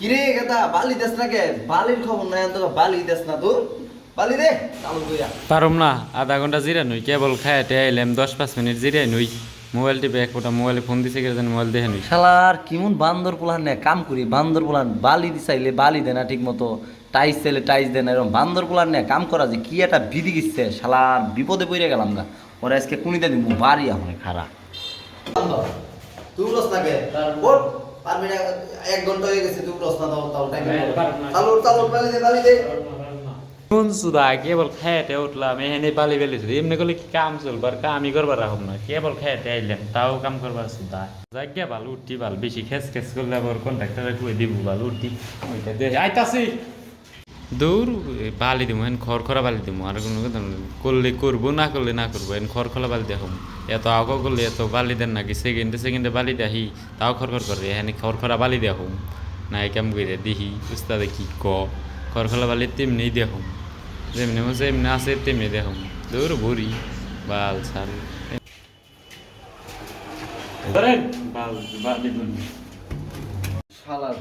কিরে গেদা বালি দেস না কে? বালির খবর নাই তো বালি দেস না তোর। বালি দে চালু কইয়া পারম না আধা ঘণ্টা জিরা নই কেবল খায় টে আইলাম দশ পাঁচ মিনিট জিরাই নই। মোবাইল টিপে এক ফোটা মোবাইলে ফোন দিছে কেন মোবাইল দেখে নই। শালার কেমন বান্দর পোলান নে কাম করি বান্দর পোলান বালি দি চাইলে বালি দেয় না ঠিক মতো টাইস চাইলে টাইস দেয় না এরকম বান্দর পোলান নে কাম করা যে কি একটা বিধি গিচ্ছে শালার বিপদে পড়ে গেলাম না ওরা আজকে কুনিতে দিব বাড়ি এখন খারাপ তুই রস না কে? পারবি না এক ঘণ্টা হয়ে গেছে তুই রস না। দাও তাও টাইম চালু চালু বালি দে বালি দে কোন সুদা কেবল খায় উঠলাম এখানে বালি বেলি এমনি করলে কি কাম চলবার কামই করবার রাখব না। কেবল খায় টে আইলাম তাও কাম করবার সুদা। জায়গা ভালো উঠি ভালো বেশি খেস খেস করলে আবার কন্ট্রাক্টরে কই দিব ভালো উঠি ওইটা দে আইতাছি। দূর বালি দিব এন খড় খরা বালি দিব আর কোনো কথা। করলে করব, না করলে না করব, এন খড় খোলা বালি দেখো এত আগ করলে এত বালি দেন নাকি, সেকেন্ডে সেকেন্ডে বালি দেখি তাও খড় খড় করে, এখানে খড় খরা বালি দেখো না কাম করে দেখি উস্তাদে কি ক? খড় খোলা বালি তেমনি দেখো যেমনি মতো এমনি আছে, তেমনি দেখো দূর ভরি, বাল সাল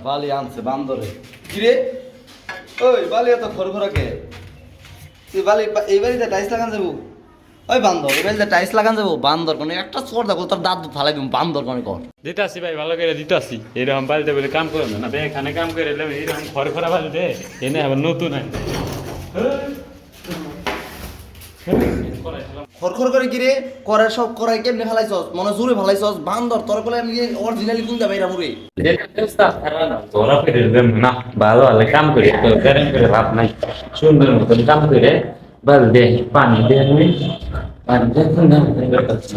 বালি আনছে বান্দরে। কিরে ওই, বালি এত খরখরা কে? তুই বালি এই বাড়িতে টাইস লাগান যাব? ওই বান্দর, এই বাড়িতে টাইস লাগান যাব? বান্দর কোনো? একটা চোর দেখো, তোর দাঁত ফালাই দিব বান্দর কোনো কর। দিতাছি ভাই, ভালো করে দিতাছি। এরকম বালিতে বলে কাম করো না এখানে কাম করে এরকম খড় খরা দে এনে আবার নতুন আনতে খরখর করে কিরে, করে সব করাই কেমনে ফেলাইছস? মনে জোরে ফেলাইছস। বান্দর তোর কোলে আমি অরিজিনালি কোন করে দেবেন না ভালো ভালো কাম করে তো গরম করে নাই সুন্দর কাম করে বল দে পানি দে আমি পানি দে সুন্দর মতন করতেছি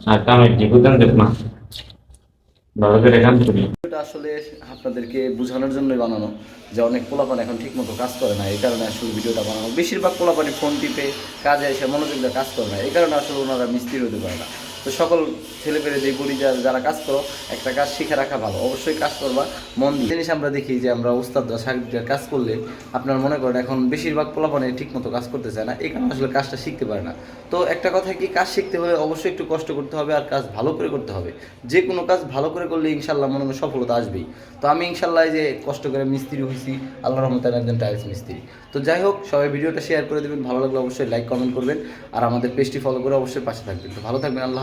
আর কামের জীবন দেব না, ভালো করে কাম করি। এটা আসলে আপনাদেরকে বোঝানোর জন্যই বানানো, যে অনেক পোলাপান এখন ঠিক মতো কাজ করে না, এই কারণে আসলে ভিডিওটা বানানো। বেশিরভাগ পোলাপানি ফোন টিপে কাজে এসে মনোযোগটা কাজ করে না, এই কারণে আসলে ওনারা মিস্ত্রি হতে পারে না। তো সকল ছেলেপেলে যে বলি যারা কাজ করো, একটা কাজ শিখে রাখা ভালো। অবশ্যই কাজ করবা, মন দিয়ে। জিনিস আমরা দেখি যে আমরা উস্তাদ সাহেবদের কাজ করলে আপনার মনে করেন এখন বেশিরভাগ পোলাপানে ঠিক মতো কাজ করতে চায় না, এই কারণে আসলে কাজটা শিখতে পারে না। তো একটা কথা কি, কাজ শিখতে হলে অবশ্যই একটু কষ্ট করতে হবে আর কাজ ভালো করে করতে হবে। যে কোনো কাজ ভালো করে করলে ইনশাল্লাহ মনে হয় সফলতা আসবেই। তো আমি ইনশাল্লাহ যে কষ্ট করে মিস্ত্রি হয়েছি আল্লাহ রহমতান একজন টাইলস মিস্ত্রি। তো যাই হোক, সবাই ভিডিওটা শেয়ার করে দেবেন, ভালো লাগলে অবশ্যই লাইক, কমেন্ট করবেন। আর আমাদের পেজটি ফলো করে অবশ্যই পাশে থাকবেন। তো ভালো থাকবেন, আল্লাহ